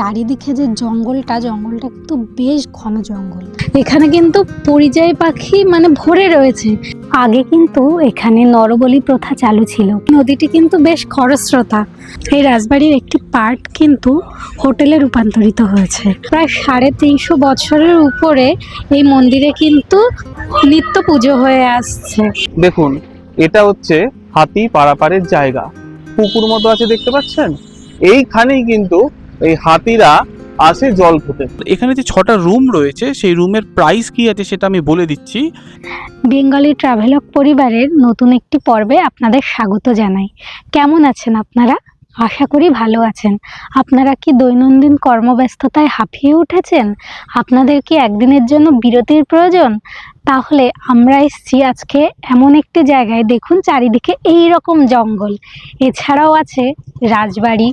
চারিদিকে যে জঙ্গলটা জঙ্গলটা কিন্তু বেশ ঘন জঙ্গল। এখানে কিন্তু পরিযায়ী পাখি মানে ভরে রয়েছে। আগে কিন্তু এখানে নরবলি প্রথা চালু ছিল। নদীটি কিন্তু বেশ খরস্রোতা। এই রাজবাড়ির একটি পার্ট কিন্তু হোটেলে রূপান্তরিত হয়েছে। প্রায় সাড়ে তিনশো বছরের উপরে এই মন্দিরে কিন্তু নিত্য পুজো হয়ে আসছে। দেখুন এটা হচ্ছে হাতি পারাপারের জায়গা। পুকুর মতো আছে দেখতে পাচ্ছেন? এইখানেই কিন্তু এই হাতিরা আসে জল খেতে। এখানে যে ছটা রুম রয়েছে সেই রুমের প্রাইস কি আছে সেটা আমি বলে দিচ্ছি। বেঙ্গলি ট্রাভেলক পরিবারের নতুন একটি পর্বে আপনাদের স্বাগত জানাই। কেমন আছেন আপনারা? আশা করি ভালো আছেন। আপনারা কি দৈনন্দিন কর্মব্যস্ততায় হাঁপিয়ে উঠেছেন? আপনাদের কি একদিনের জন্য বিরতির প্রয়োজন? তাহলে আমরা এসেছি আজকে এমন একটি জায়গায় দেখুন চারিদিকে এই রকম জঙ্গল। এছাড়াও আছে রাজবাড়ি।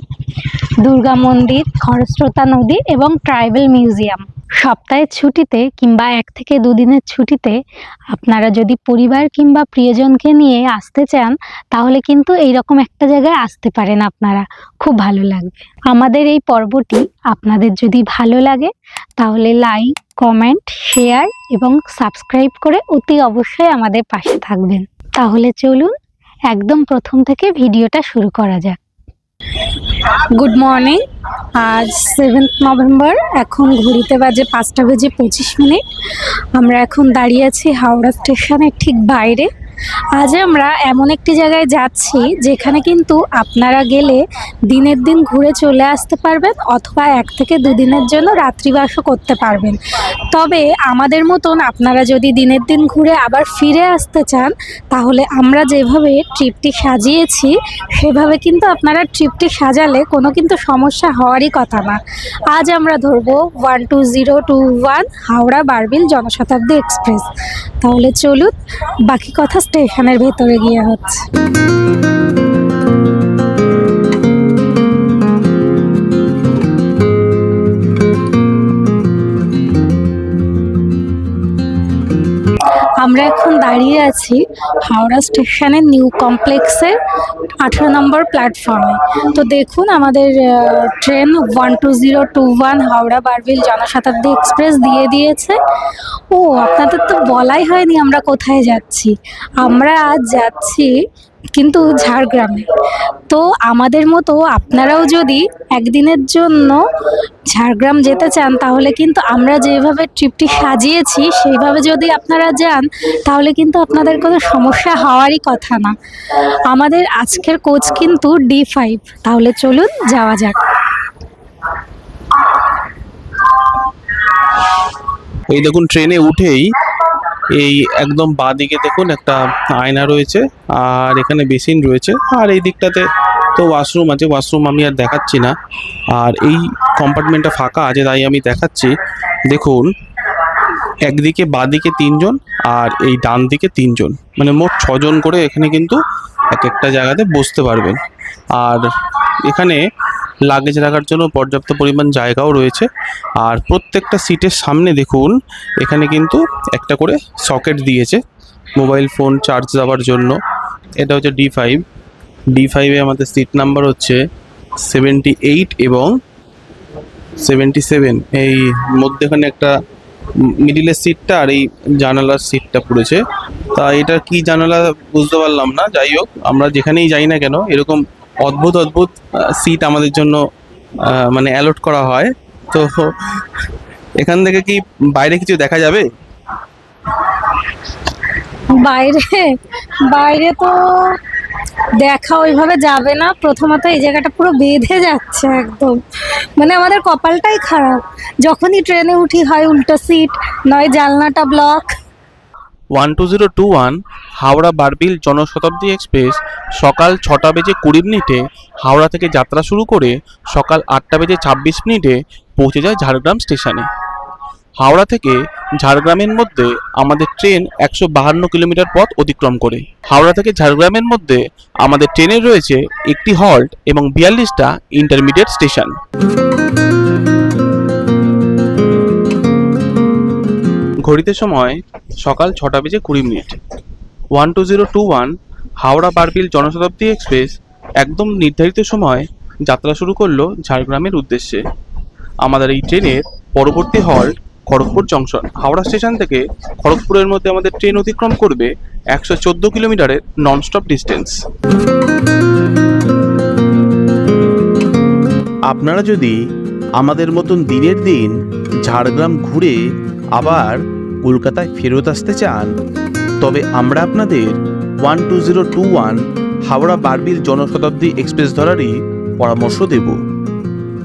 দুর্গা মন্দির, খরস্রোতা নদী এবং ট্রাইবেল মিউজিয়াম। সপ্তাহের ছুটিতে কিংবা এক থেকে দুদিনের ছুটিতে আপনারা যদি পরিবার কিংবা প্রিয়জনকে নিয়ে আসতে চান, তাহলে কিন্তু এই রকম একটা জায়গায় আসতে পারেন আপনারা। খুব ভালো লাগবে। আমাদের এই পর্বটি আপনাদের যদি ভালো লাগে, তাহলে লাইক, কমেন্ট, শেয়ার এবং সাবস্ক্রাইব করে অতি অবশ্যই আমাদের পাশে থাকবেন। তাহলে চলুন, একদম প্রথম থেকে ভিডিওটা শুরু করা যাক। গুড মর্নিং আজ সেভেন্থ নভেম্বর এখন ঘড়িতে বাজে পাঁচটা বেজে পঁচিশ মিনিট। আমরা এখন দাঁড়িয়ে আছি হাওড়া স্টেশনের ঠিক বাইরে। আজ আমরা এমন একটি জায়গায় যাচ্ছি যেখানে কিন্তু আপনারা গেলে দিনের দিন ঘুরে চলে আসতে পারবেন অথবা এক থেকে দুদিনের জন্য রাত্রিবাসও করতে পারবেন। তবে আমাদের মতন আপনারা যদি দিনের দিন ঘুরে আবার ফিরে আসতে চান, তাহলে আমরা যেভাবে ট্রিপটি সাজিয়েছি, সেভাবে কিন্তু আপনারা ট্রিপটি সাজালে কোনো কিন্তু সমস্যা হওয়ারই কথা না। আজ আমরা ধরবো one two zero two one Howrah Barbil Janshatabdi express. তাহলে চলুন, বাকি কথা স্টেশনের ভেতরে গিয়ে হচ্ছে। আমরা এখন দাঁড়িয়ে আছি হাওড়া স্টেশনের নিউ কমপ্লেক্সের আঠেরো নম্বর প্ল্যাটফর্মে। তো দেখুন, আমাদের train one two zero two one Howrah Barbil Janshatabdi express দিয়ে দিয়েছে। ও, আপনাদের তো বলাই হয়নি আমরা কোথায় যাচ্ছি। আমরা আজ যাচ্ছি কিন্তু ঝাড়গ্রামে। তো আমাদের মতো আপনারাও যদি একদিনের জন্য ঝাড়গ্রাম যেতে চান, তাহলে কিন্তু আমরা যেভাবে ট্রিপটি সাজিয়েছি, সেইভাবে যদি আপনারা যান, তাহলে কিন্তু আপনাদের কোনো সমস্যা হওয়ারই কথা না। আমাদের আজকের কোচ কিন্তু ডি ফাইভ তাহলে চলুন, যাওয়া যাক। এই দেখুন, ট্রেনে উঠেই এই একদম বাঁ দিকে দেখুন একটা আয়না রয়েছে, আর এখানে বেসিন রয়েছে, আর এই দিকটাতে তো ওয়াশরুম আছে, ওয়াশরুম আমি আর দেখাচ্ছি না, আর এই কম্পার্টমেন্টটা ফাঁকা আছে তাই আমি দেখাচ্ছি। দেখুন, একদিকে বাঁ দিকে তিনজন, আর এই ডান দিকে তিনজন মানে মোট ছজন করে এখানে কিন্তু এক একটা জায়গাতে বসতে পারবেন। আর এখানে লাগেজ রাখার জন্য পর্যাপ্ত পরিমাণ জায়গাও রয়েছে। আর প্রত্যেকটা সিটের সামনে দেখুন, এখানে কিন্তু একটা করে সকেট দিয়েছে মোবাইল ফোন চার্জ দেওয়ার জন্য। এটা হচ্ছে ডি ফাইভ ডি ফাইভে আমাদের সিট নাম্বার হচ্ছে সেভেন্টি এইট এবং সেভেন্টি সেভেন এই মধ্যেখানে একটা মিডিলের সিটটা আর এই জানালার সিটটা পড়েছে। তা এটা কি জানালা বুঝতে পারলাম না, যাই হোক, আমরা যেখানেই যাই না কেন, এরকম অদ্ভুত অদ্ভুত সিট আমাদের জন্য মানে অ্যালট করা হয়। তো এখান থেকে কি বাইরে কিছু দেখা যাবে? বাইরে বাইরে তো দেখা ওইভাবে যাবে না। প্রথমত এই জায়গাটা পুরো বেঁধে যাচ্ছে একদম। মানে আমাদের কপালটাই খারাপ। যখনই ট্রেনে উঠি, হয় উল্টো সিট নয় জানলাটা block one two zero two one Howrah Barbil Janshatabdi express, সকাল ছটা বেজে কুড়ি মিনিটে হাওড়া থেকে যাত্রা শুরু করে সকাল আটটা বেজে ছাব্বিশ মিনিটে পৌঁছে যায় ঝাড়গ্রাম স্টেশনে। হাওড়া থেকে ঝাড়গ্রামের মধ্যে আমাদের ট্রেন একশো বাহান্ন কিলোমিটার পথ অতিক্রম করে। হাওড়া থেকে ঝাড়গ্রামের মধ্যে আমাদের ট্রেনে রয়েছে একটি হল্ট এবং বিয়াল্লিশটা ইন্টারমিডিয়েট স্টেশন ঘড়িতে সময় সকাল ছটা বেজে কুড়ি minute. One two zero two one Howrah Barbil Janshatabdi express একদম নির্ধারিত সময় যাত্রা শুরু করল ঝাড়গ্রামের উদ্দেশ্যে। আমাদের এই ট্রেনের পরবর্তী halt Kharagpur junction. Howrah station থেকে খড়গপুরের মধ্যে আমাদের ট্রেন অতিক্রম করবে একশো চোদ্দ কিলোমিটারের ননস্টপ ডিস্টেন্স আপনারা যদি আমাদের মতন দিনের দিন ঝাড়গ্রাম ঘুরে আবার কলকাতায় ফেরত আসতে চান, তবে আমরা আপনাদের one two zero two one Howrah Barbil Janshatabdi express ধরারই পরামর্শ দেব।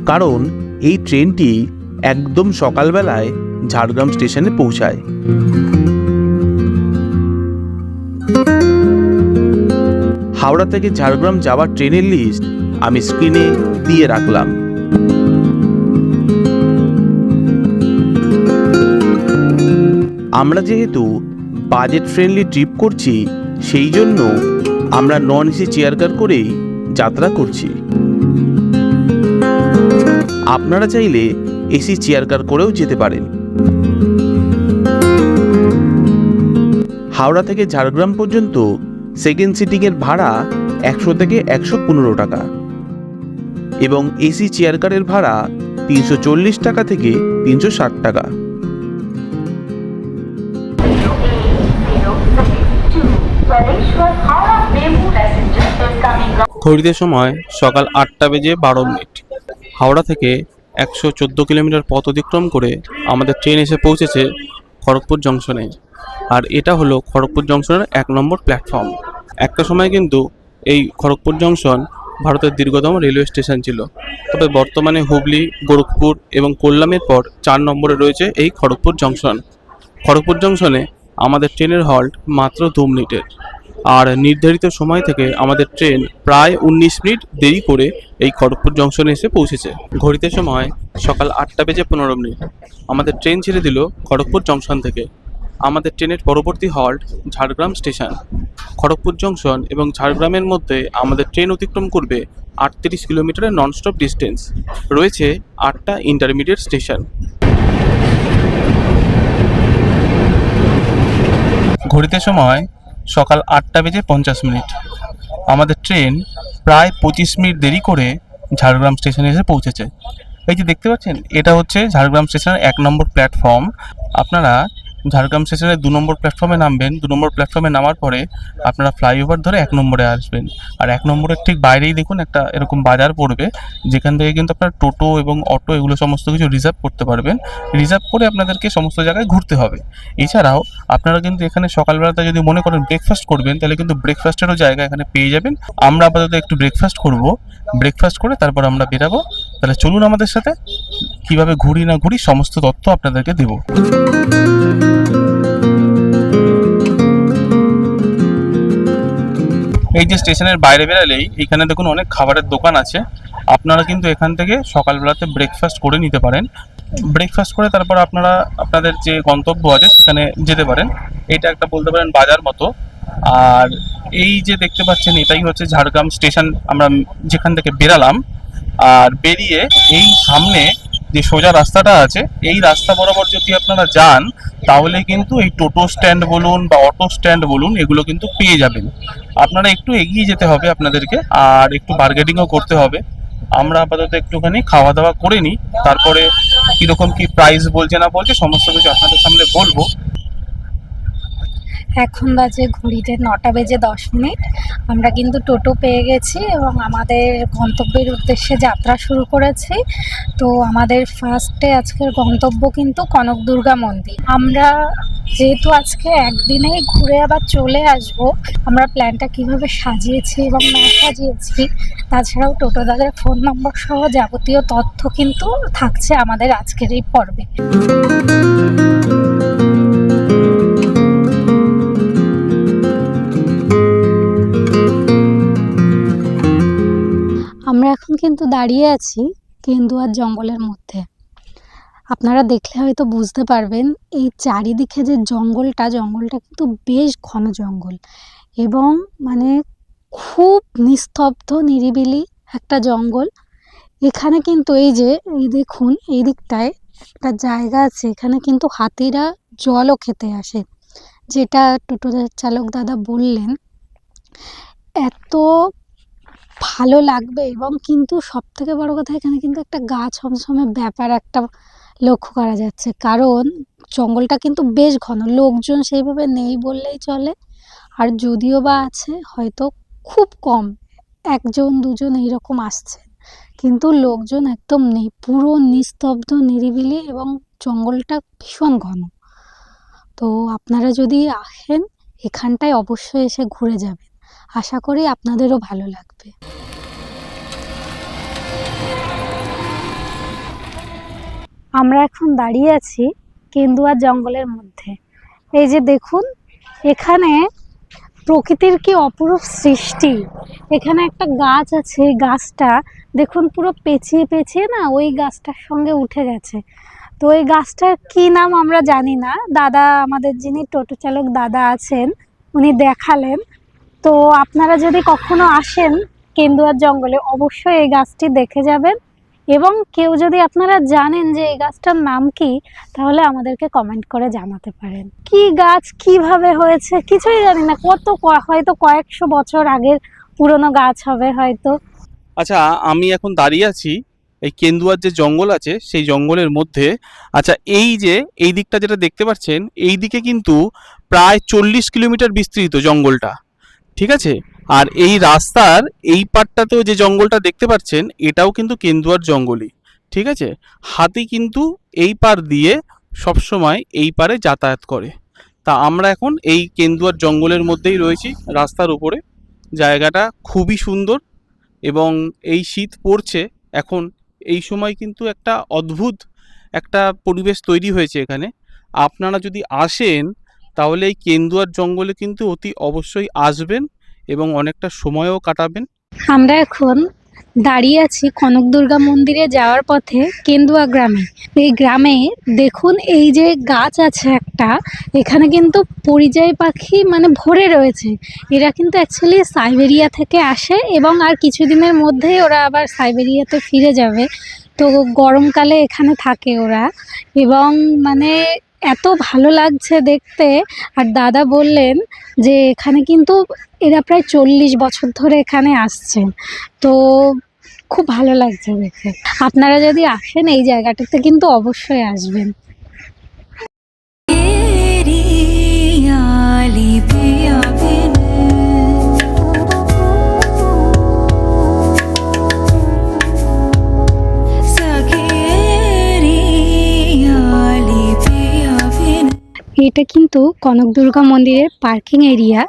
কারণ এই ট্রেনটি একদম সকালবেলায় ঝাড়গ্রাম স্টেশনে পৌঁছায়। হাওড়া থেকে ঝাড়গ্রাম যাওয়ার ট্রেনের লিস্ট আমি স্ক্রিনে দিয়ে রাখলাম। আমরা যেহেতু বাজেট ফ্রেন্ডলি ট্রিপ করছি, সেই জন্য আমরা নন এসি চেয়ার কার করেই যাত্রা করছি। আপনারা চাইলে এসি চেয়ার কার করেও যেতে পারেন। হাওড়া থেকে ঝাড়গ্রাম পর্যন্ত সেকেন্ড সিটিংয়ের ভাড়া একশো থেকে একশো পনেরো টাকা এবং এসি চেয়ার কারের ভাড়া তিনশো চল্লিশ টাকা থেকে তিনশো ষাট টাকা। ঘড়িতে সময় সকাল আটটা বেজে বারো মিনিট। হাওড়া থেকে একশো চোদ্দ কিলোমিটার পথ অতিক্রম করে আমাদের ট্রেন এসে পৌঁছেছে খড়গপুর জংশনে। আর এটা হলো খড়গপুর জংশনের এক নম্বর প্ল্যাটফর্ম। একটা সময় কিন্তু এই খড়গপুর জংশন ভারতের দীর্ঘতম রেলওয়ে স্টেশন ছিল। তবে বর্তমানে হুগলি, গোরখপুর এবং কোল্লামের পর চার নম্বরে রয়েছে এই খড়গপুর জংশন। খড়গপুর জংশনে আমাদের ট্রেনের হল্ট মাত্র দু মিনিটের। আর নির্ধারিত সময় থেকে আমাদের ট্রেন প্রায় উনিশ মিনিট দেরি করে এই খড়গপুর জংশনে এসে পৌঁছেছে। ঘড়িতে সময় সকাল আটটা বেজে পনেরো মিনিট। আমাদের ট্রেন ছেড়ে দিল খড়গপুর জংশন থেকে। আমাদের ট্রেনের পরবর্তী halt Jhargram station. Kharagpur junction এবং ঝাড়গ্রামের মধ্যে আমাদের ট্রেন অতিক্রম করবে আটত্রিশ কিলোমিটারের ননস্টপ ডিস্টেন্স রয়েছে আটটা ইন্টারমিডিয়েট স্টেশন ঘড়িতে সময় সকাল আটটা বেজে পঞ্চাশ মিনিট। আমাদের ট্রেন প্রায় পঁচিশ মিনিট দেরি করে ঝাড়গ্রাম স্টেশনে এসে পৌঁছেছে। এই যে দেখতে পাচ্ছেন, এটা হচ্ছে ঝাড়গ্রাম স্টেশনের এক নম্বর প্ল্যাটফর্ম। আপনারা ঝাড়গ্রাম স্টেশনের দু নম্বর প্ল্যাটফর্মে নামবেন। দু নম্বর প্ল্যাটফর্মে নামার পরে আপনারা ফ্লাইওভার ধরে এক নম্বরে আসবেন। আর এক নম্বরের ঠিক বাইরেই দেখুন একটা এরকম বাজার পড়বে, যেখান থেকে কিন্তু আপনারা টোটো এবং অটো এগুলো সমস্ত কিছু রিজার্ভ করতে পারবেন। রিজার্ভ করে আপনাদেরকে সমস্ত জায়গায় ঘুরতে হবে। এছাড়াও আপনারা কিন্তু এখানে সকালবেলাতে যদি মনে করেন ব্রেকফাস্ট করবেন, তাহলে কিন্তু ব্রেকফাস্টেরও জায়গা এখানে পেয়ে যাবেন। আমরা আপাতত একটু ব্রেকফাস্ট করব। ব্রেকফাস্ট করে তারপর আমরা বেরাবো। তাহলে চলুন আমাদের সাথে। কীভাবে ঘুরি না ঘুরি সমস্ত তথ্য আপনাদেরকে দেবো। এই যে স্টেশনের বাইরে বেরালেই এখানে দেখুন অনেক খাবারের দোকান আছে। আপনারা কিন্তু এখান থেকে সকালবেলাতে ব্রেকফাস্ট করে নিতে পারেন। ব্রেকফাস্ট করে তারপর আপনারা আপনাদের যে গন্তব্য আছে সেখানে যেতে পারেন। এটা একটা বলতে পারেন বাজার মতো। আর এই যে দেখতে পাচ্ছেন এটাই হচ্ছে ঝাড়গ্রাম স্টেশন। আমরা যেখান থেকে বেরালাম আর বেরিয়ে এই সামনে যে সোজা রাস্তাটা আছে, এই রাস্তা বরাবর যদি আপনারা যান, তাহলে কিন্তু এই টোটো স্ট্যান্ড বলুন বা অটো স্ট্যান্ড বলুন, এগুলো কিন্তু পেয়ে যাবেন। আপনারা একটু এগিয়ে যেতে হবে আপনাদেরকে, আর একটু বার্গেটিংও করতে হবে। আমরা আপাতত একটুখানি খাওয়া দাওয়া করে নিই। তারপরে কীরকম কি প্রাইস বলছে না বলছে, সমস্ত কিছু আপনাদের সামনে বলব। এখন বাজে ঘড়িতে নটা বেজে দশ মিনিট। আমরা কিন্তু টোটো পেয়ে গেছি এবং আমাদের গন্তব্যের উদ্দেশ্যে যাত্রা শুরু করেছি। তো আমাদের ফার্স্টে আজকের গন্তব্য কিন্তু কনক দুর্গা মন্দির। আমরা যেহেতু আজকে একদিনেই ঘুরে আবার চলে আসব, আমরা প্ল্যানটা কীভাবে সাজিয়েছি এবং না সাজিয়েছি, তাছাড়াও টোটো দাদার ফোন নম্বর সহ যাবতীয় তথ্য কিন্তু থাকছে আমাদের আজকের এই পর্বে। আমরা এখন কিন্তু দাঁড়িয়ে আছি কেন্দুয়ার জঙ্গলের মধ্যে। আপনারা দেখলে হয়তো বুঝতে পারবেন, এই চারিদিকে যে জঙ্গলটা জঙ্গলটা কিন্তু বেশ ঘন জঙ্গল এবং মানে খুব নিস্তব্ধ, নিরিবিলি একটা জঙ্গল। এখানে কিন্তু এই যে, এই দেখুন, এই দিকটায় একটা জায়গা আছে, এখানে কিন্তু হাতিরা জলও খেতে আসে। যেটা টোটো চালক দাদা বললেন, এত ভালো লাগবে এবং কিন্তু সব থেকে বড় কথা এখানে কিন্তু একটা গা ছমছমে ব্যাপার একটা লক্ষ্য করা যাচ্ছে। কারণ জঙ্গলটা কিন্তু বেশ ঘন, লোকজন সেইভাবে নেই বললেই চলে। আর যদিও বা আছে, হয়তো খুব কম, একজন, দুজন এইরকম আসছে। কিন্তু লোকজন একদম নেই, পুরো নিস্তব্ধ, নিরিবিলি এবং জঙ্গলটা ভীষণ ঘন। তো আপনারা যদি আসেন, এখানটায় অবশ্যই এসে ঘুরে যাবেন। আশা করি আপনাদেরও ভালো লাগবে। আমরা এখন দাঁড়িয়ে আছি কেন্দুয়া জঙ্গলের মধ্যে। এই যে দেখুন, এখানে প্রকৃতির কি অপরূপ সৃষ্টি। এখানে একটা গাছ আছে গাছটা দেখুন পুরো পেঁচিয়ে পেঁচিয়ে না ওই গাছটার সঙ্গে উঠে গেছে। তো ওই গাছটার কি নাম আমরা জানি না। দাদা, আমাদের যিনি টোটো চালক দাদা আছেন, উনি দেখালেন। তো আপনারা যদি কখনো আসেন কেন্দুয়ার জঙ্গলে, অবশ্যই এই গাছটি দেখে যাবেন। এবং কেউ যদি আপনারা জানেন যে এই গাছটার নাম কি, তাহলে আমাদেরকে কমেন্ট করে জানাতে পারেন। কি গাছ, কীভাবে হয়েছে, কিছুই জানি না। কত হয়তো কয়েকশো বছর আগের পুরনো গাছ হবে হয়তো। আচ্ছা আমি এখন দাঁড়িয়ে আছি এই কেন্দুয়ার যে জঙ্গল আছে, সেই জঙ্গলের মধ্যে। আচ্ছা এই যে, এই দিকটা যেটা দেখতে পাচ্ছেন, এই দিকে কিন্তু প্রায় চল্লিশ কিলোমিটার বিস্তৃত জঙ্গলটা। ঠিক আছে? আর এই রাস্তার এই পাটটাতেও যে জঙ্গলটা দেখতে পাচ্ছেন, এটাও কিন্তু কেন্দুয়ার জঙ্গলই, ঠিক আছে? হাতি কিন্তু এই পার দিয়ে সবসময় এই পারে যাতায়াত করে। তা আমরা এখন এই কেন্দুয়ার জঙ্গলের মধ্যেই রয়েছি, রাস্তার উপরে। জায়গাটা খুবই সুন্দর এবং এই শীত পড়ছে। এখন এই সময় কিন্তু একটা অদ্ভুত একটা পরিবেশ তৈরি হয়েছে এখানে। আপনারা যদি আসেন তাহলে এই কেন্দুয়ার জঙ্গলে কিন্তু অতি অবশ্যই আসবেন এবং অনেকটা সময়ও কাটাবেন। আমরা এখন দাঁড়িয়ে আছি কনক দুর্গা মন্দিরে যাওয়ার পথে কেন্দুয়া গ্রামে। এই গ্রামে দেখুন এই যে গাছ আছে একটা, এখানে কিন্তু পরিযায়ী পাখি মানে ভরে রয়েছে। এরা কিন্তু অ্যাকচুয়ালি সাইবেরিয়া থেকে আসে এবং আর কিছুদিনের মধ্যেই ওরা আবার সাইবেরিয়াতে ফিরে যাবে। তো গরমকালে এখানে থাকে ওরা এবং মানে এত ভালো লাগছে দেখতে। আর দাদা বললেন যে এখানে কিন্তু এরা প্রায় চল্লিশ বছর ধরে এখানে আসছেন। তো খুব ভালো লাগছে দেখে আপনারা যদি আসেন এই জায়গাটাতে কিন্তু অবশ্যই আসবেন। ആലി এটা কিন্তু কনক দুর্গা মন্দিরের পার্কিং এরিয়া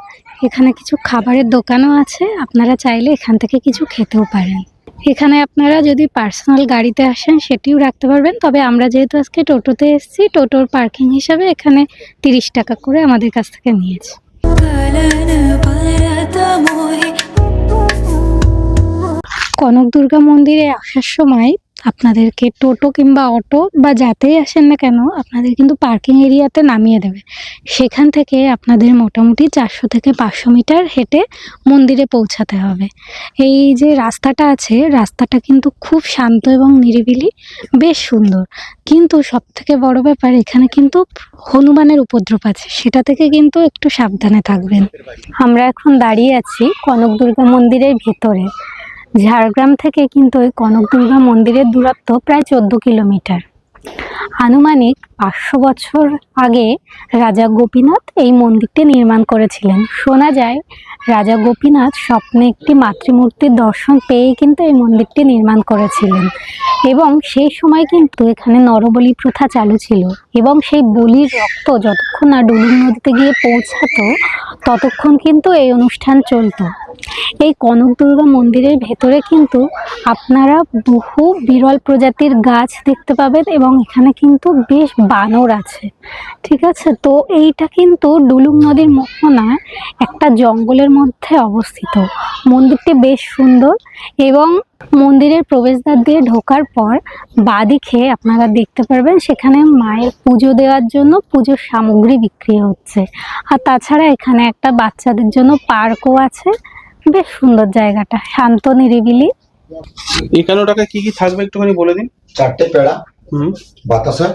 এখানে কিছু খাবারের দোকানও আছে, আপনারা চাইলে এখান থেকে কিছু খেতেও পারেন। এখানে আপনারা যদি পার্সোনাল গাড়িতে আসেন, সেটিও রাখতে পারবেন। তবে আমরা যেহেতু আজকে টোটোতে এসেছি, টোটোর পার্কিং হিসাবে এখানে তিরিশ টাকা করে আমাদের কাছ থেকে নিয়েছে। কনক দুর্গা মন্দিরে আসার সময় আপনাদেরকে টোটো কিংবা অটো বা যাতেই আসেন না কেন, আপনাদের কিন্তু পার্কিং এরিয়াতে নামিয়ে দেবে। সেখান থেকে আপনাদের মোটামুটি চারশো থেকে পাঁচশো মিটার হেঁটে মন্দিরে পৌঁছাতে হবে। এই যে রাস্তাটা আছে, রাস্তাটা কিন্তু খুব শান্ত এবং নিরিবিলি, বেশ সুন্দর। কিন্তু সব থেকে বড় ব্যাপার, এখানে কিন্তু হনুমানের উপদ্রব আছে। সেটা থেকে কিন্তু একটু সাবধানে থাকবেন। আমরা এখন দাঁড়িয়ে আছি কনক দুর্গা মন্দিরের ভেতরে। ঝাড়গ্রাম থেকে কিন্তু ওই কনক দুর্গা মন্দিরের দূরত্ব প্রায় চোদ্দ কিলোমিটার। আনুমানিক পাঁচশো বছর আগে রাজা গোপীনাথ এই মন্দিরটি নির্মাণ করেছিলেন। শোনা যায়, রাজা গোপীনাথ স্বপ্নে একটি মাতৃমূর্তির দর্শন পেয়ে কিন্তু এই মন্দিরটি নির্মাণ করেছিলেন এবং সেই সময় কিন্তু এখানে নরবলি প্রথা চালু ছিল এবং সেই বলির রক্ত যতক্ষণ না ডুলুং নদীতে গিয়ে পৌঁছাতো, ততক্ষণ কিন্তু এই অনুষ্ঠান চলতো। এই কনক দুর্গা মন্দিরের ভেতরে কিন্তু আপনারা বহু বিরল প্রজাতির গাছ দেখতে পাবেন এবং এখানে কিন্তু বেশ বানর আছে, ঠিক আছে? তো এইটা কিন্তু ডুলুং নদীর মোহনায় একটা জঙ্গলের মধ্যে অবস্থিত। মন্দিরটি বেশ সুন্দর এবং মন্দিরের প্রবেশদ্বার দিয়ে ঢোকার পর বাদিকে আপনারা দেখতে পারবেন সেখানে মায়ের পুজো দেওয়ার জন্য পুজোর সামগ্রী বিক্রি হচ্ছে। আর তাছাড়া এখানে একটা বাচ্চাদের জন্য পার্কও আছে। বেশ সুন্দর জায়গাটা শান্ত নিরিবিলি। একান্ন টাকায় কি কি থাকবে একটুখানি বলে দিন? চারটে পেড়া হুম। বাতাসা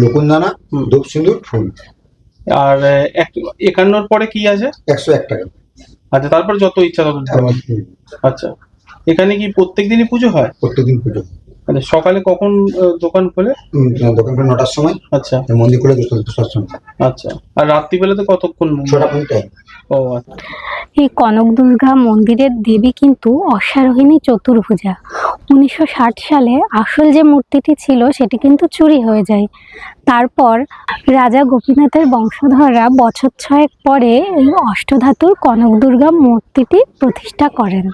লকুনদানা। ধূপ সিঁদুর ফুল। আর একান্নর পরে কি আছে? একশো এক টাকা। আচ্ছা তারপর যত ইচ্ছা তত আচ্ছা। এখানে কি প্রত্যেক দিনই পুজো হয়? প্রত্যেকদিন পুজো। মানে সকালে কখন দোকান খোলে? দোকান করে নটার সময়। আচ্ছা। আর মন্দির খুলে দুটো আচ্ছা। আর রাত্রিবেলাতে কতক্ষণ? ছটা পর্যন্ত। এই কনক দুর্গা মন্দিরের দেবী কিন্তু অশ্বারোহিণী চতুর্ভুজা। উনিশশো ষাট সালে আসল যে মূর্তিটি ছিল, সেটি কিন্তু চুরি হয়ে যায়। তারপর রাজা গোপীনাথের বংশধররা বছর ছয়েক পরে এই অষ্টধাতুর কনক দুর্গা মূর্তিটি প্রতিষ্ঠা করেন।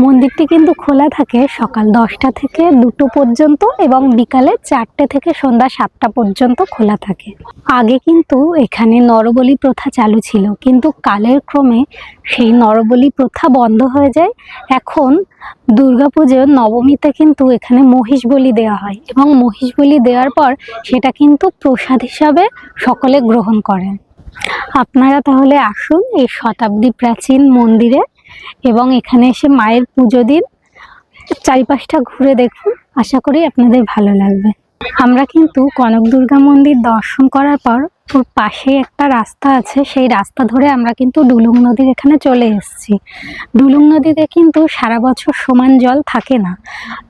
মন্দিরটি কিন্তু খোলা থাকে সকাল দশটা থেকে দুটো পর্যন্ত এবং বিকালে চারটে থেকে সন্ধ্যা সাতটা পর্যন্ত খোলা থাকে। আগে কিন্তু এখানে নরবলি প্রথা চালু ছিল, কিন্তু কালের ক্রমে সেই নরবলি প্রথা বন্ধ হয়ে যায়। এখন দুর্গাপুজোর নবমীতে কিন্তু এখানে মহিষ বলি দেওয়া হয় এবং মহিষ বলি দেওয়ার পর সেটা কিন্তু প্রসাদ হিসাবে সকলে গ্রহণ করেন। আপনারা তাহলে আসুন এই শতাব্দী প্রাচীন মন্দিরে এবং এখানে এসে মায়ের পুজো দিন। চারিপাশটা ঘুরে দেখুন। আশা করি আপনাদের ভালো লাগবে। আমরা কিন্তু কনক দুর্গা মন্দির দর্শন করার পর ওর পাশে একটা রাস্তা আছে। সেই রাস্তা ধরে আমরা কিন্তু ডুলুং নদীর এখানে চলে এসেছি। ডুলুং নদীতে কিন্তু সারা বছর সমান জল থাকে না।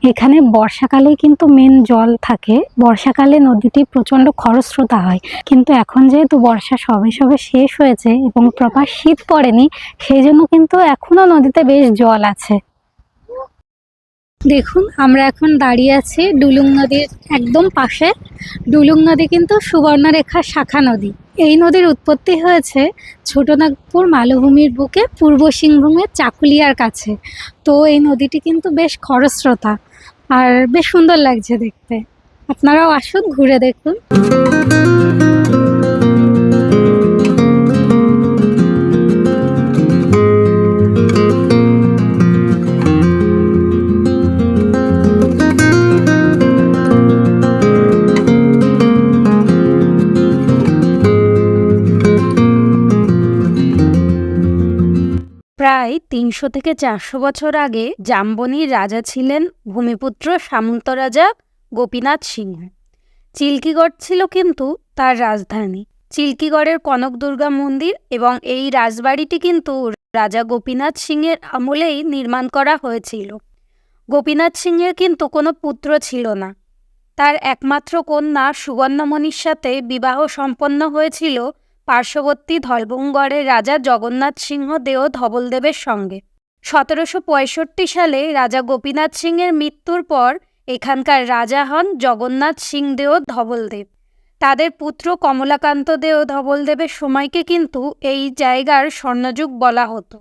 এখানে বর্ষাকালেই কিন্তু মেন জল থাকে। বর্ষাকালে নদীটি প্রচণ্ড খরস্রোতা হয়। কিন্তু এখন যেহেতু বর্ষা সবে সবে শেষ হয়েছে এবং প্রপার শীত পড়েনি, সেই জন্য কিন্তু এখনও নদীতে বেশ জল আছে। দেখুন, আমরা এখন দাঁড়িয়ে আছি ডুলুং নদীর একদম পাশে। ডুলুং নদী কিন্তু সুবর্ণরেখা শাখা নদী। এই নদীর উৎপত্তি হয়েছে ছোটনাগপুর মালভূমির বুকে পূর্ব সিংভূমের চাকুলিয়ার কাছে। তো এই নদীটি কিন্তু বেশ খরস্রোতা আর বেশ সুন্দর লাগছে দেখতে। আপনারাও আসুন, ঘুরে দেখুন। প্রায় তিনশো থেকে চারশো বছর আগে জাম্বনির রাজা ছিলেন ভূমিপুত্র সামন্ত রাজা গোপীনাথ সিংহ। চিল্কিগড় ছিল কিন্তু তার রাজধানী। চিল্কিগড়ের কনক দুর্গা মন্দির এবং এই রাজবাড়িটি কিন্তু রাজা গোপীনাথ সিংয়ের আমলেই নির্মাণ করা হয়েছিল। গোপীনাথ সিংয়ের কিন্তু কোনো পুত্র ছিল না। তার একমাত্র কন্যা সুবর্ণমণির সাথে বিবাহ সম্পন্ন হয়েছিল পার্শ্ববর্তী ধলবঙ্গড়ের রাজা জগন্নাথ সিংহ দেও ধবলদেবের সঙ্গে। সতেরোশো পঁয়ষট্টি সালে রাজা গোপীনাথ সিংয়ের মৃত্যুর পর এখানকার রাজা হন জগন্নাথ সিং দেও ধবলদেব। তাদের পুত্র কমলাকান্ত দেও ধবলদেবের সময়কে কিন্তু এই জায়গার স্বর্ণযুগ বলা হতো।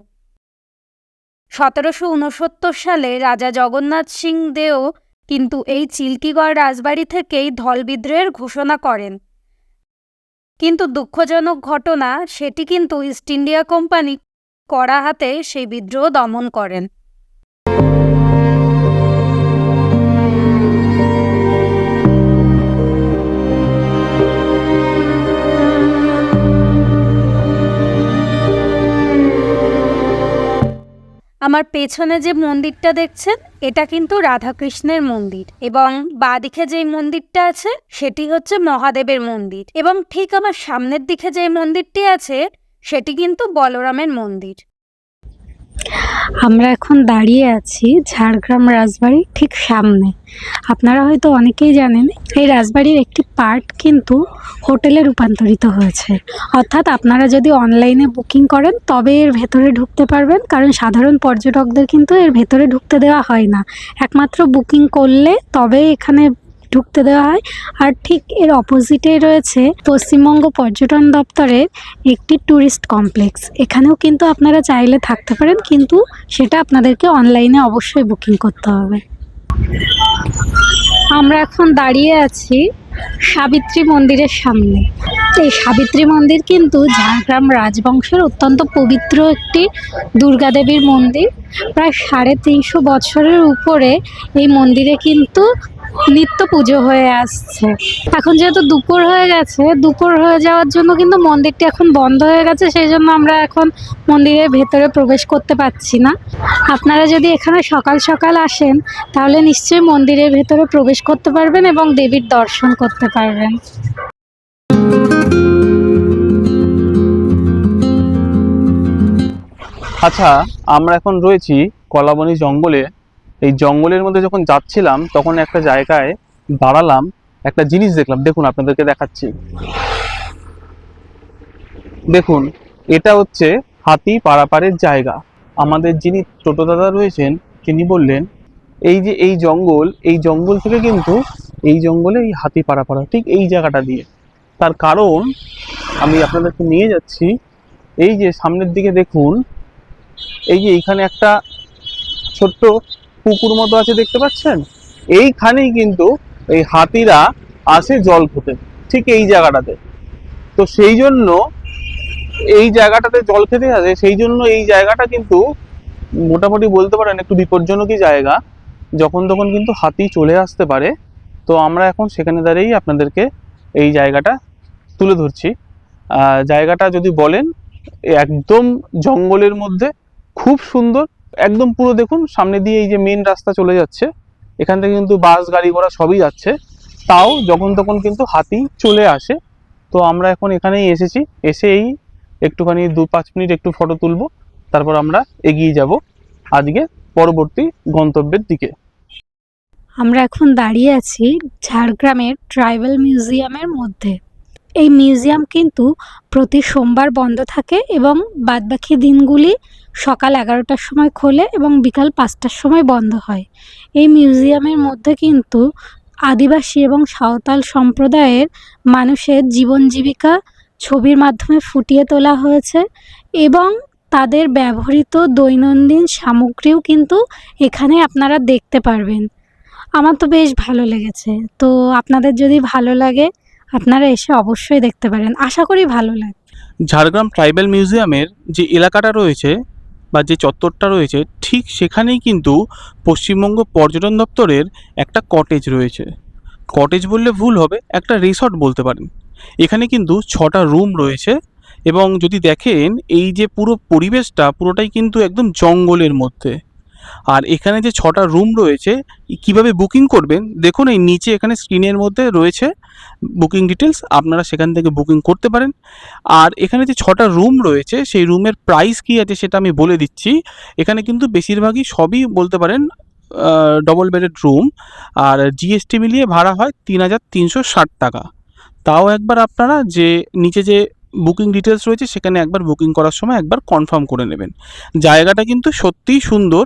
সতেরোশো উনসত্তর সালে রাজা জগন্নাথ সিং দেও কিন্তু এই চিল্কিগড় রাজবাড়ি থেকেই ধল বিদ্রোহের ঘোষণা করেন। কিন্তু দুঃখজনক ঘটনা সেটি কিন্তু ইস্ট ইন্ডিয়া কোম্পানি কড়া হাতে সেই বিদ্রোহ দমন করেন। আমার পেছনে যে মন্দিরটা দেখছেন, এটা কিন্তু রাধাকৃষ্ণের মন্দির এবং বাঁদিকে যে মন্দিরটা আছে, সেটি হচ্ছে মহাদেবের মন্দির এবং ঠিক আমার সামনের দিকে যে মন্দিরটি আছে, সেটি কিন্তু বলরামের মন্দির। আমরা এখন দাঁড়িয়ে আছি ঝাড়গ্রাম রাজবাড়ি ঠিক সামনে। আপনারা হয়তো অনেকেই জানেন, এই রাজবাড়ির একটি পার্ট কিন্তু হোটেলে রূপান্তরিত হয়েছে। অর্থাৎ আপনারা যদি অনলাইনে বুকিং করেন, তবে এর ভেতরে ঢুকতে পারবেন, কারণ সাধারণ পর্যটকদের কিন্তু এর ভেতরে ঢুকতে দেওয়া হয় না। একমাত্র বুকিং করলে তবে এখানে ঢুকতে দেওয়া হয়। আর ঠিক এর অপোজিটেই রয়েছে পশ্চিমবঙ্গ পর্যটন দপ্তরের একটি ট্যুরিস্ট কমপ্লেক্স এখানেও কিন্তু আপনারা চাইলে থাকতে পারেন, কিন্তু সেটা আপনাদেরকে অনলাইনে অবশ্যই বুকিং করতে হবে। আমরা এখন দাঁড়িয়ে আছি সাবিত্রী মন্দিরের সামনে। এই সাবিত্রী মন্দির কিন্তু ঝাড়গ্রাম রাজবংশের অত্যন্ত পবিত্র একটি দুর্গাদেবীর মন্দির। প্রায় সাড়ে তিনশো বছরের উপরে এই মন্দিরে কিন্তু নিত্য পুজো হয়ে আসছে। এখন যেহেতু দুপুর হয়ে গেছে, দুপুর হয়ে যাওয়ার জন্য কিন্তু মন্দিরটি এখন বন্ধ হয়ে গেছে, সেই জন্য আমরা এখন মন্দিরের ভেতরে প্রবেশ করতে পারছি না। আপনারা যদি এখানে সকাল সকাল আসেন, তাহলে নিশ্চয়ই মন্দিরের ভেতরে প্রবেশ করতে পারবেন এবং দেবীর দর্শন করতে পারবেন। আচ্ছা আমরা এখন রয়েছি কলাবনী জঙ্গলে। এই জঙ্গলের মধ্যে যখন যাচ্ছিলাম, তখন একটা জায়গায় দাঁড়ালাম, একটা জিনিস দেখলাম। দেখুন, আপনাদেরকে দেখাচ্ছি। দেখুন, এটা হচ্ছে হাতি পারাপারের জায়গা। আমাদের যিনি টোটো দাদা রয়েছেন, তিনি বললেন, এই যে এই জঙ্গল এই জঙ্গল থেকে কিন্তু এই জঙ্গলে এই হাতি পারাপার, ঠিক এই জায়গাটা দিয়ে। তার কারণ, আমি আপনাদেরকে নিয়ে যাচ্ছি। এই যে সামনের দিকে দেখুন, এই যে এইখানে একটা ছোট্ট পুকুর মতো আছে, দেখতে পাচ্ছেন? এইখানেই কিন্তু এই হাতিরা আসে জল খেতে, ঠিক এই জায়গাটাতে। তো সেই জন্য এই জায়গাটাতে জল খেতে আসে, সেই জন্য এই জায়গাটা কিন্তু মোটামুটি বলতে পারেন একটু বিপজ্জনকই জায়গা। যখন তখন কিন্তু হাতি চলে আসতে পারে। তো আমরা এখন সেখানে দাঁড়িয়েই আপনাদেরকে এই জায়গাটা তুলে ধরছি। জায়গাটা যদি বলেন, একদম জঙ্গলের মধ্যে, খুব সুন্দর একদম পুরো দেখুন, সামনে দিয়ে এই যে মেন রাস্তা চলে যাচ্ছে, এখান থেকে কিন্তু বাস গাড়ি ঘোড়া সবই যাচ্ছে। তাও যখন তখন কিন্তু হাতি চলে আসে। তো আমরা এখন এখানেই এসেছি, এসেই একটুখানি দু পাঁচ মিনিট একটু ফটো তুলবো, তারপর আমরা এগিয়ে যাব আজকে পরবর্তী গন্তব্যের দিকে। আমরা এখন দাঁড়িয়ে আছি ঝাড়গ্রামের ট্রাইবাল মিউজিয়ামের মধ্যে। এই মিউজিয়াম কিন্তু প্রতি সোমবার বন্ধ থাকে এবং বাদবাকি দিনগুলি সকাল এগারোটার সময় খোলে এবং বিকাল পাঁচটার সময় বন্ধ হয়। এই মিউজিয়ামের মধ্যে কিন্তু আদিবাসী এবং সাঁওতাল সম্প্রদায়ের মানুষের জীবন জীবিকা ছবির মাধ্যমে ফুটিয়ে তোলা হয়েছে এবং তাদের ব্যবহৃত দৈনন্দিন সামগ্রীও কিন্তু এখানে আপনারা দেখতে পারবেন। আমার তো বেশ ভালো লেগেছে। তো আপনাদের যদি ভালো লাগে আপনারা এসে অবশ্যই দেখতে পারেন। আশা করি ভালো লাগবে ঝাড়গ্রাম ট্রাইবাল মিউজিয়ামের যে এলাকাটা রয়েছে বা যে চত্বরটা রয়েছে, ঠিক সেখানেই কিন্তু পশ্চিমবঙ্গ পর্যটন দপ্তরের একটা কটেজ রয়েছে। কটেজ বললে ভুল হবে, একটা রিসর্ট বলতে পারেন। এখানে কিন্তু ছটা রুম রয়েছে এবং যদি দেখেন, এই যে পুরো পরিবেশটা পুরোটাই কিন্তু একদম জঙ্গলের মধ্যে। আর এখানে যে ছটা রুম রয়েছে, কীভাবে বুকিং করবেন? দেখুন, এই নিচে এখানে স্ক্রিনের মধ্যে রয়েছে বুকিং ডিটেলস আপনারা সেখান থেকে বুকিং করতে পারেন। আর এখানে যে ছটা রুম রয়েছে, সেই রুমের প্রাইস কী আছে সেটা আমি বলে দিচ্ছি। এখানে কিন্তু বেশিরভাগই সবই বলতে পারেন ডবল বেডেড রুম আর জিএসটি মিলিয়ে ভাড়া হয় তিন হাজার তিনশো ষাট টাকা। তাও একবার আপনারা যে, নিচে যে বুকিং ডিটেলস রয়েছে, সেখানে একবার বুকিং করার সময় একবার কনফার্ম করে নেবেন। জায়গাটা কিন্তু সত্যিই সুন্দর।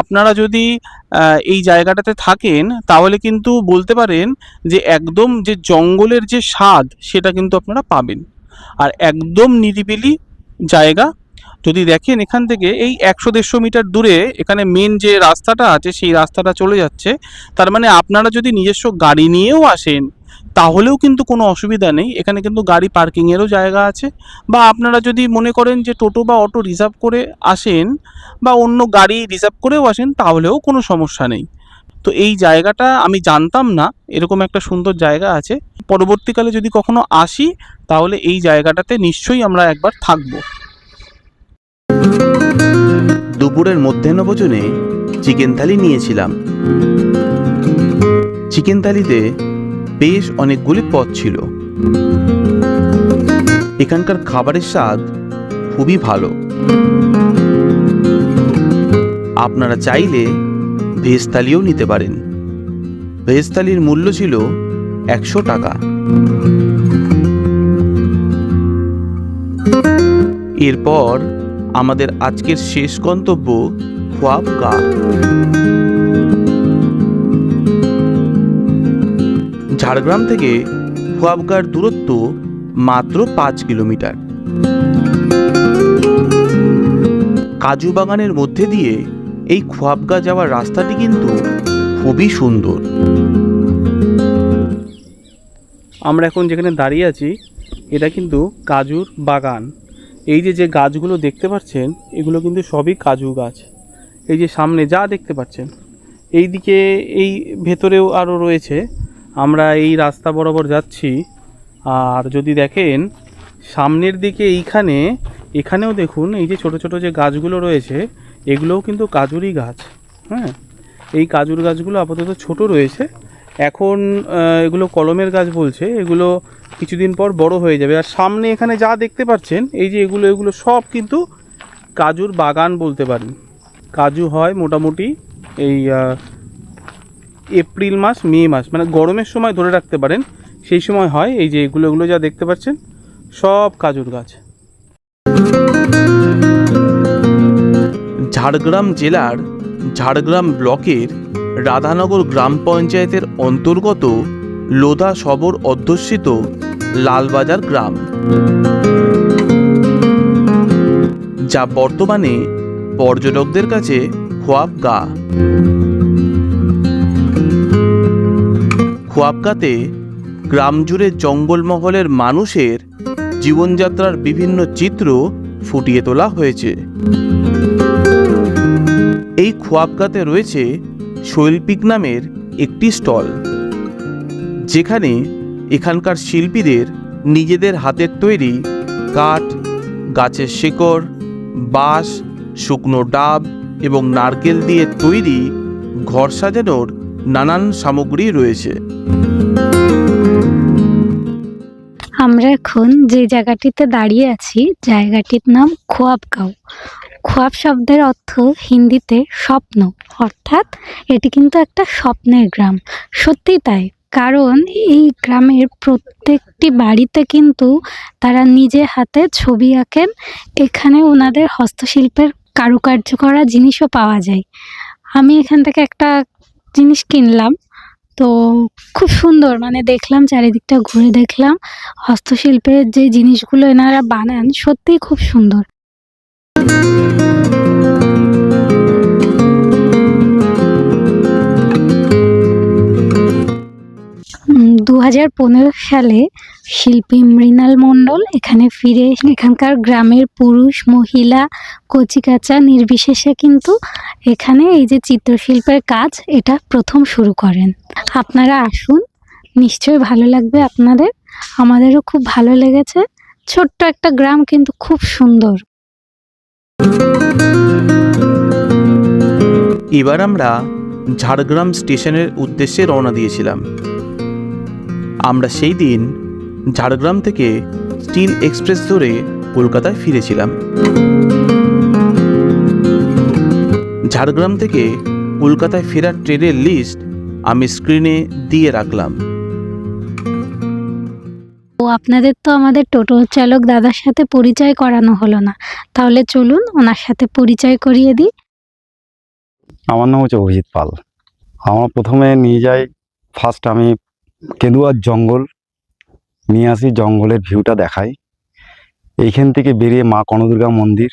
আপনারা যদি এই জায়গাটাতে থাকেন, তাহলে কিন্তু বলতে পারেন যে একদম যে জঙ্গলের যে স্বাদ, সেটা কিন্তু আপনারা পাবেন। আর একদম নিরিবিলি জায়গা, যদি দেখেন এখান থেকে এই একশো দেড়শো মিটার দূরে এখানে মেন যে রাস্তাটা আছে, সেই রাস্তাটা চলে যাচ্ছে। তার মানে আপনারা যদি নিজস্ব গাড়ি নিয়েও আসেন তাহলেও কিন্তু কোনো অসুবিধা নেই। এখানে কিন্তু গাড়ি পার্কিংয়েরও জায়গা আছে। বা আপনারা যদি মনে করেন যে টোটো বা অটো রিজার্ভ করে আসেন বা অন্য গাড়ি রিজার্ভ করেও আসেন, তাহলেও কোনো সমস্যা নেই। তো এই জায়গাটা আমি জানতাম না, এরকম একটা সুন্দর জায়গা আছে। পরবর্তীকালে যদি কখনো আসি, তাহলে এই জায়গাটাতে নিশ্চয়ই আমরা একবার থাকব। দুপুরের মধ্যাহ্নভোজনে চিকেন থালি নিয়েছিলাম। চিকেন থালিতে বেশ অনেকগুলি পদ ছিল। এখানকার খাবারের স্বাদ খুবই ভালো। আপনারা চাইলে ভেজ থালিও নিতে পারেন। ভেজ থালির মূল্য ছিল একশো টাকা। এরপর আমাদের আজকের শেষ গন্তব্য খোয়াবগা। ঝাড়গ্রাম থেকে খোয়াবগার দূরত্ব মাত্র পাঁচ কিলোমিটার। কাজু বাগানের মধ্যে দিয়ে এই খোয়াবগা যাওয়ার রাস্তাটি কিন্তু খুবই সুন্দর। আমরা এখন যেখানে দাঁড়িয়ে আছি, এটা কিন্তু কাজুর বাগান। এই যে যে গাছগুলো দেখতে পাচ্ছেন, এগুলো কিন্তু সবই কাজু গাছ। এই যে, সামনে যা দেখতে পাচ্ছেন এই দিকে এই ভেতরেও আরও রয়েছে আমরা এই রাস্তা বরাবর যাচ্ছি। আর যদি দেখেন, সামনের দিকে এইখানে, এখানেও দেখুন, এই যে ছোট ছোট যে গাছগুলো রয়েছে, এগুলোও কিন্তু কাজুরই গাছ হ্যাঁ? এই কাজুর গাছগুলো আপাতত ছোট রয়েছে। এখন এগুলো কলমের গাছ বলছে, এগুলো কিছুদিন পর বড় হয়ে যাবে। আর সামনে এখানে যা দেখতে পাচ্ছেন, এই যে এগুলো এগুলো সব কিন্তু কাজুর বাগান বলতে পারেন। কাজু হয় মোটামুটি এই এপ্রিল মাস, মে মাস মানে গরমের সময় ধরে রাখতে পারেন। সেই সময় হয় এই যে এগুলো এগুলো যা দেখতে পাচ্ছেন, সব কাজুর গাছ। ঝাড়গ্রাম জেলার ঝাড়গ্রাম ব্লকের রাধানগর গ্রাম পঞ্চায়েতের অন্তর্গত লোধা সবর অধ্যুষিত লালবাজার গ্রাম, যা বর্তমানে পর্যটকদের কাছে খোয়াবগা খোয়াবগাতে গ্রাম জুড়ে জঙ্গলমহলের মানুষের জীবনযাত্রার বিভিন্ন চিত্র ফুটিয়ে তোলা হয়েছে। এই খোয়াবগাতে রয়েছে শৈল্পিক নামের একটি স্টল, যেখানে এখানকার শিল্পীদের নিজেদের হাতের তৈরি কাঠ, গাছের শেকড়, বাঁশ, শুকনো ডাব এবং নারকেল দিয়ে তৈরি ঘর সাজানোর নানান সামগ্রী রয়েছে। আমরা এখন যে জায়গাটিতে দাঁড়িয়ে আছি, জায়গাটির নাম খোয়াবগাঁও। খোয়াব শব্দের অর্থ হিন্দিতে স্বপ্ন। অর্থাৎ এটি কিন্তু একটা স্বপ্নের গ্রাম। সত্যি তাই, কারণ এই গ্রামের প্রত্যেকটি বাড়িতে কিন্তু তারা নিজে হাতে ছবি আঁকেন। এখানে ওনাদের হস্তশিল্পের কারুকার্য করা জিনিসও পাওয়া যায়। আমি এখান থেকে একটা জিনিস কিনলাম। তো খুব সুন্দর মানে দেখলাম চারিদিকটা ঘুরে দেখলাম। হস্তশিল্পের যে জিনিসগুলো এনারা বানান, সত্যিই খুব সুন্দর। দু হাজার পনেরো সালে শিল্পী মৃণাল মণ্ডল এখানে ফিরে এখানকার গ্রামের পুরুষ, মহিলা, কচিকাঁচা, নির্বিশেষে কিন্তু এখানে এই যে চিত্রশিল্পের কাজ, এটা প্রথম শুরু করেন। আপনারা আসুন, নিশ্চয়ই ভালো লাগবে আপনাদের। আমাদেরও খুব ভালো লেগেছে। ছোট্ট একটা গ্রাম কিন্তু খুব সুন্দর। এবার আমরা ঝাড়গ্রাম স্টেশনের উদ্দেশ্যে রওনা দিয়েছিলাম। আমরা সেই দিন ঝাড়গ্রাম থেকে স্টিল এক্সপ্রেস ধরে কলকাতায় ফিরেছিলাম। ঝাড়গ্রাম থেকে কলকাতায় ফেরার ট্রেনের লিস্ট আমি স্ক্রিনে দিয়ে রাখলাম। ও আপনাদের তো আমাদের টোটো চালক দাদার সাথে পরিচয় করানো হলো না। তাহলে চলুন ওনার সাথে পরিচয় করিয়ে দিই। আমার নাম হচ্ছে অভিজিৎ পাল। আমার প্রথমে নিয়ে যাই। ফার্স্ট আমি কেঁদুয়ার জঙ্গল, নিয়ে আসি জঙ্গলের ভিউটা দেখাই। এইখান থেকে বেরিয়ে মা কনদুর্গা মন্দির,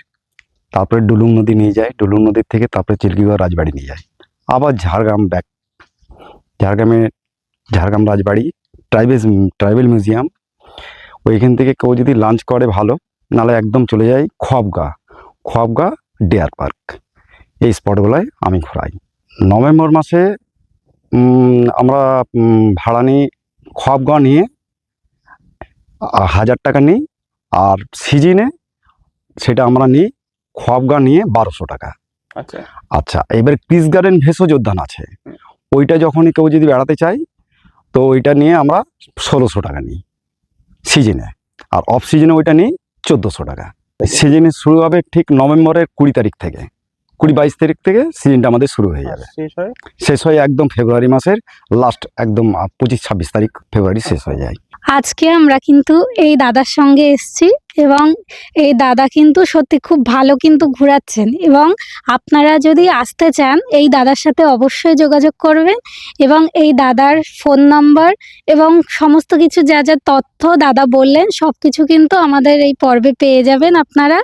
তারপরে ডুলুং নদী নিয়ে যায়। ডুলুং নদীর থেকে তারপরে চিল্কিগড় রাজবাড়ি নিয়ে যায়। আবার ঝাড়গ্রাম ব্যাক ঝাড়গ্রামে, Jhargram Rajbari tribal tribal museum ওইখান থেকে কেউ যদি লাঞ্চ করে ভালো, নাহলে একদম চলে যায় খোয়াবগা। খোয়াবগা ডিয়ার পার্ক এই স্পটগুলোয় আমি ঘোরাই। নভেম্বর মাসে আমরা ভাড়া নিই খোয়াবগাঁ নিয়ে হাজার টাকা নিই আর সিজিনে সেটা আমরা নিই খোয়াবগাঁ নিয়ে বারোশো টাকা। আচ্ছা। আচ্ছা এবার পিস গার্ডেন ভেষজ উদ্যান আছে। ওইটা যখনই কেউ যদি বেড়াতে চায় তো ওইটা নিয়ে আমরা ষোলোশো টাকা নিই সিজনে। আর অফ সিজনে ওইটা নিই চোদ্দোশো টাকা। সিজনে শুরু হবে ঠিক নভেম্বরের কুড়ি তারিখ থেকে। কুড়ি বাইশ তারিখ থেকে সিজনটা আমাদের শুরু হয়ে যাবে। শেষ হয়? শেষ হয় একদম ফেব্রুয়ারি মাসের লাস্ট একদম পঁচিশ ছাব্বিশ তারিখ ফেব্রুয়ারি শেষ হয়ে যায়। আজকে আমরা কিন্তু এই দাদার সঙ্গে এসেছি এবং এই দাদা কিন্তু সত্যি খুব ভালো কিন্তু ঘোরাচ্ছেন এবং আপনারা যদি আসতে চান এই দাদার সাথে অবশ্যই যোগাযোগ করবেন এবং এই দাদার ফোন নাম্বার এবং সমস্ত কিছু যা যা তথ্য দাদা বললেন সব কিছু কিন্তু আমাদের এই পর্বে পেয়ে যাবেন আপনারা।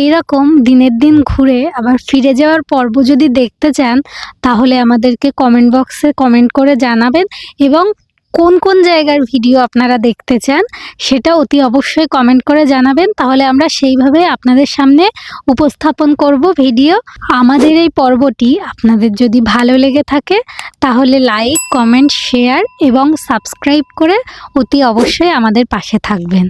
এই রকম দিনের দিন ঘুরে আবার ফিরে যাওয়ার পর্ব যদি দেখতে চান, তাহলে আমাদেরকে কমেন্ট বক্সে কমেন্ট করে জানাবেন এবং কোন কোন জায়গার ভিডিও আপনারা দেখতে চান, সেটা অতি অবশ্যই কমেন্ট করে জানাবেন। তাহলে আমরা সেইভাবে আপনাদের সামনে উপস্থাপন করব ভিডিও আমাদের এই পর্বটি আপনাদের যদি ভালো লেগে থাকে, তাহলে লাইক কমেন্ট শেয়ার এবং সাবস্ক্রাইব করে অতি অবশ্যই আমাদের পাশে থাকবেন।